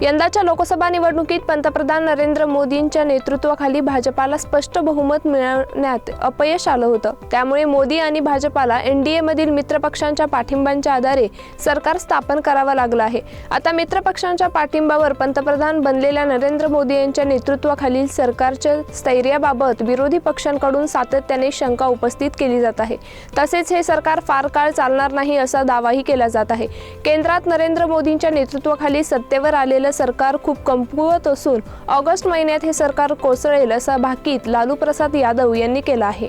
यंदाच्या लोकसभा निवडणुकीत पंतप्रधान नरेंद्र मोदींच्या नेतृत्वाखाली भाजपाला स्पष्ट बहुमत मिळवण्यात अपयश आलं होतं. त्यामुळे मोदी आणि भाजपाला एनडीए मधील मित्रपक्षांच्या पाठिंब्यांच्या आधारे सरकार स्थापन करावं लागलं आहे. आता मित्रपक्षांच्या पाठिंब्यावर पंतप्रधान बनलेल्या नरेंद्र मोदी यांच्या नेतृत्वाखालील सरकारच्या स्थैर्याबाबत विरोधी पक्षांकडून सातत्याने शंका उपस्थित केली जात आहे. तसेच हे सरकार फार काळ चालणार नाही असा दावाही केला जात आहे. केंद्रात नरेंद्र मोदींच्या नेतृत्वाखाली सत्तेवर आलेलं सरकार खूप कमकुवत असून ऑगस्ट महिन्यात हे सरकार कोसळेल असा भाकीत लालू प्रसाद यादव यांनी केला आहे.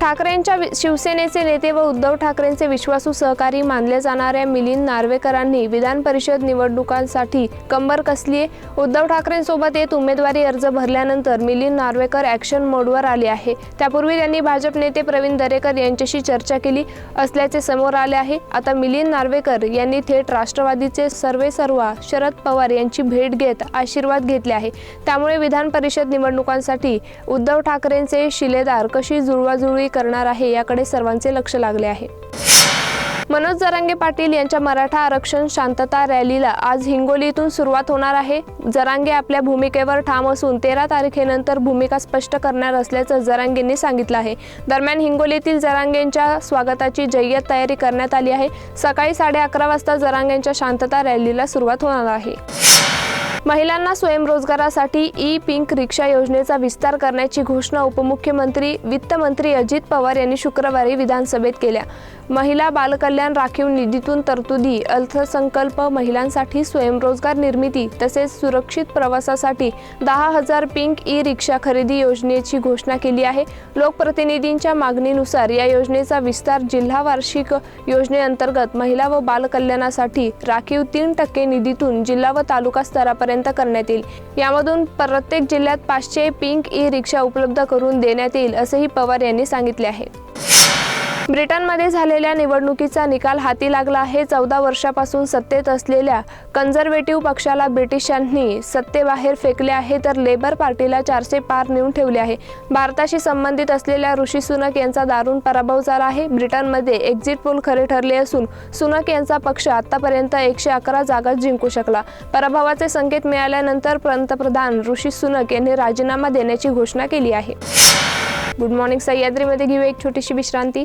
ठाकरेंच्या वि- शिवसेनेचे नेते व उद्धव ठाकरेंचे विश्वासू सहकारी मानल्या जाणाऱ्या मिलिंद नार्वेकरांनी विधान परिषद निवडणुकांसाठी कंबर कसली आहे उद्धव ठाकरेंसोबत येत उमेदवारी अर्ज भरल्यानंतर मिलिंद नार्वेकर ॲक्शन मोडवर आले आहे. त्यापूर्वी त्यांनी भाजप नेते प्रवीण दरेकर यांच्याशी चर्चा केली असल्याचे समोर आले आहे. आता मिलिंद नार्वेकर यांनी थेट राष्ट्रवादीचे सर्वे सर्वा शरद पवार यांची भेट घेत आशीर्वाद घेतले आहे. त्यामुळे विधान परिषद निवडणुकांसाठी उद्धव ठाकरेंचे शिलेदार कशी जुळवाजुळवी करणार आहे याकडे सर्वांचे लक्ष लागले आहे. मनोज जरांगे पाटील यांच्या मराठा आरक्षण शांतता रॅलीला आज हिंगोलीतून सुरुवात होणार आहे. जरांगे आपल्या भूमिकेवर ठाम असून तेरा तारखेनंतर भूमिका स्पष्ट करणार असल्याचं जरांगेंनी सांगितलं आहे. दरम्यान हिंगोलीतील जरांगेंच्या स्वागताची जय्यत तयारी करण्यात आली आहे. सकाळी साडे अकरा वाजता जरांगेंच्या शांतता रॅलीला सुरुवात होणार आहे. महिलांना स्वयंरोजगारासाठी ई पिंक रिक्षा योजनेचा विस्तार करण्याची घोषणा उपमुख्यमंत्री वित्तमंत्री अजित पवार यांनी शुक्रवारी विधानसभेत केल्या. महिला बालकल्याण राखीव निधीतून तरतुदी अर्थसंकल्प महिलांसाठी स्वयंरोजगार निर्मिती तसेच सुरक्षित प्रवासासाठी दहा हजार पिंक ई रिक्षा खरेदी योजनेची घोषणा केली आहे. लोकप्रतिनिधींच्या मागणीनुसार या योजनेचा विस्तार जिल्हा वार्षिक योजनेअंतर्गत महिला व बालकल्याणासाठी राखीव तीन टक्के निधीतून जिल्हा व तालुका स्तरापर्यंत करण्यात येईल. यामधून प्रत्येक जिल्ह्यात पाचशे पिंक ई रिक्षा उपलब्ध करून देण्यात येईल असेही पवार यांनी सांगितले आहे. ब्रिटनमध्ये झालेल्या निवडणुकीचा निकाल हाती लागला आहे. चौदा वर्षापासून सत्तेत असलेल्या कन्झर्वेटिव्ह पक्षाला ब्रिटिशांनी सत्तेबाहेर फेकले आहे तर लेबर पार्टीला चारशे पार नेऊन ठेवले आहे. भारताशी संबंधित असलेल्या ऋषी सुनक यांचा दारुण पराभव झाला आहे. ब्रिटनमध्ये एक्झिट पोल खरे ठरले असून सुनक यांचा पक्ष आतापर्यंत एकशे अकरा जागा जिंकू शकला. पराभवाचे संकेत मिळाल्यानंतर पंतप्रधान ऋषी सुनक यांनी राजीनामा देण्याची घोषणा केली आहे. गुड मॉर्निंग सह्याद्रीमध्ये घेऊ एक छोटीशी विश्रांती.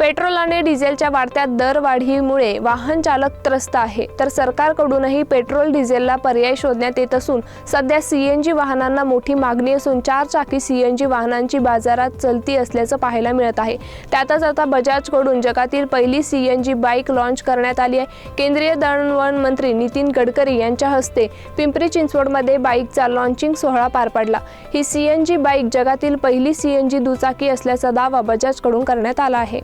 पेट्रोल आणि डिझेलच्या वाढत्या दरवाढीमुळे वाहन चालक त्रस्त आहे. तर सरकारकडूनही पेट्रोल डिझेलला पर्याय शोधण्यात येत असून सध्या सीएनजी वाहनांना मोठी मागणी असून चार चाकी सीएनजी वाहनांची बाजारात चलती असल्याचं पाहायला मिळत आहे. त्यातच आता बजाजकडून जगातील पहिली सीएनजी बाईक लॉन्च करण्यात आली आहे. केंद्रीय दळणवळण मंत्री नितीन गडकरी यांच्या हस्ते पिंपरी चिंचवडमध्ये बाईकचा लॉन्चिंग सोहळा पार पडला. ही सीएनजी बाईक जगातील पहिली सीएनजी दुचाकी असल्याचा दावा बजाजकडून करण्यात आला आहे.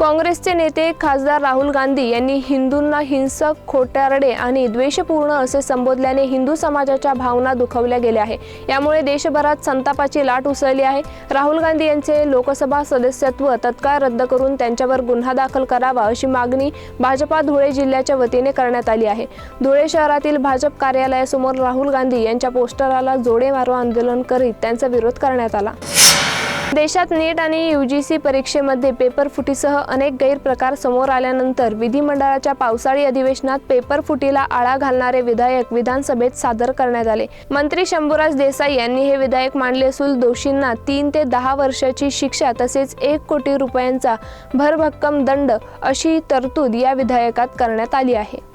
काँग्रेसचे नेते खासदार राहुल गांधी यांनी हिंदूंना हिंसक खोटारडे आणि द्वेषपूर्ण असे संबोधल्याने हिंदू समाजाच्या भावना दुखवल्या गेल्या आहे. यामुळे देशभरात संतापाची लाट उसळली आहे. राहुल गांधी यांचे लोकसभा सदस्यत्व तत्काळ रद्द करून त्यांच्यावर गुन्हा दाखल करावा अशी मागणी भाजपा धुळे जिल्ह्याच्या वतीने करण्यात आली आहे. धुळे शहरातील भाजप कार्यालयासमोर राहुल गांधी यांच्या पोस्टराला जोडे मारो आंदोलन करीत त्यांचा विरोध करण्यात आला. देशात नीट आणि यूजीसी परीक्षेमध्ये पेपर फुटीसह अनेक गैरप्रकार समोर आल्यानंतर विधिमंडळाच्या पावसाळी अधिवेशनात पेपर फुटीला आळा घालणारे विधायक विधानसभेत सादर करण्यात आले. मंत्री शंभूराज देसाई यांनी हे विधायक मांडले असून दोषींना तीन ते दहा वर्षाची शिक्षा तसेच एक कोटी रुपयांचा भरभक्कम दंड अशी तरतूद या विधेयकात करण्यात आली आहे.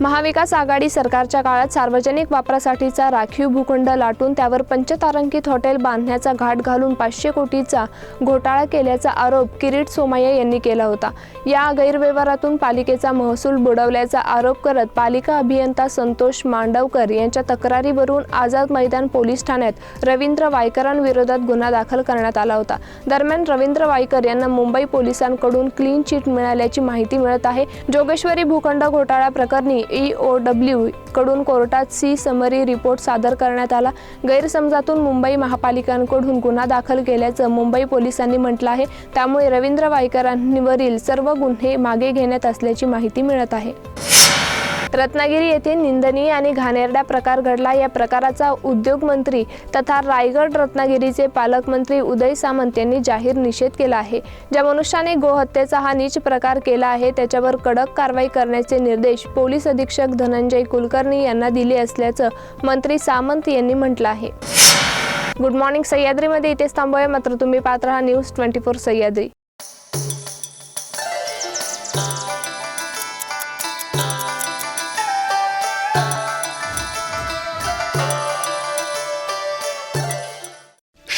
महाविकास आघाडी सरकारच्या काळात सार्वजनिक वापरासाठीचा राखीव भूखंड लाटून त्यावर पंचतारांकित हॉटेल बांधण्याचा घाट घालून पाचशे कोटीचा घोटाळा केल्याचा आरोप किरीट सोमय्या यांनी केला होता. या गैरव्यवहारातून पालिकेचा महसूल बुडवल्याचा आरोप करत पालिका अभियंता संतोष मांडवकर यांच्या तक्रारीवरून आझाद मैदान पोलीस ठाण्यात रवींद्र वायकरांविरोधात गुन्हा दाखल करण्यात आला होता. दरम्यान रवींद्र वायकर यांना मुंबई पोलिसांकडून क्लीन चिट मिळाल्याची माहिती मिळत आहे. जोगेश्वरी भूखंड घोटाळा प्रकरणी ई ओ डब्ल्यू कडून कोर्टात सी समरी रिपोर्ट सादर करण्यात आला. गैरसमजातून मुंबई महापालिकांकडून गुन्हा दाखल केल्याचं मुंबई पोलिसांनी म्हटलं आहे. त्यामुळे रवींद्र वायकरांवरील सर्व गुन्हे मागे घेण्यात असल्याची माहिती मिळत आहे. रत्नागिरी येथे निंदनीय आणि घाणेरडा प्रकार घडला. या प्रकाराचा उद्योगमंत्री तथा रायगड रत्नागिरीचे पालकमंत्री उदय सामंत यांनी जाहीर निषेध केला आहे. ज्या मनुष्याने गोहत्येचा हा नीच प्रकार केला आहे त्याच्यावर कडक कारवाई करण्याचे निर्देश पोलीस अधीक्षक धनंजय कुलकर्णी यांना दिले असल्याचं मंत्री सामंत यांनी म्हटलं आहे. गुड मॉर्निंग सह्याद्रीमध्ये इथेच थांबूया. मात्र तुम्ही पात्र हा न्यूज ट्वेंटी फोर सह्याद्री.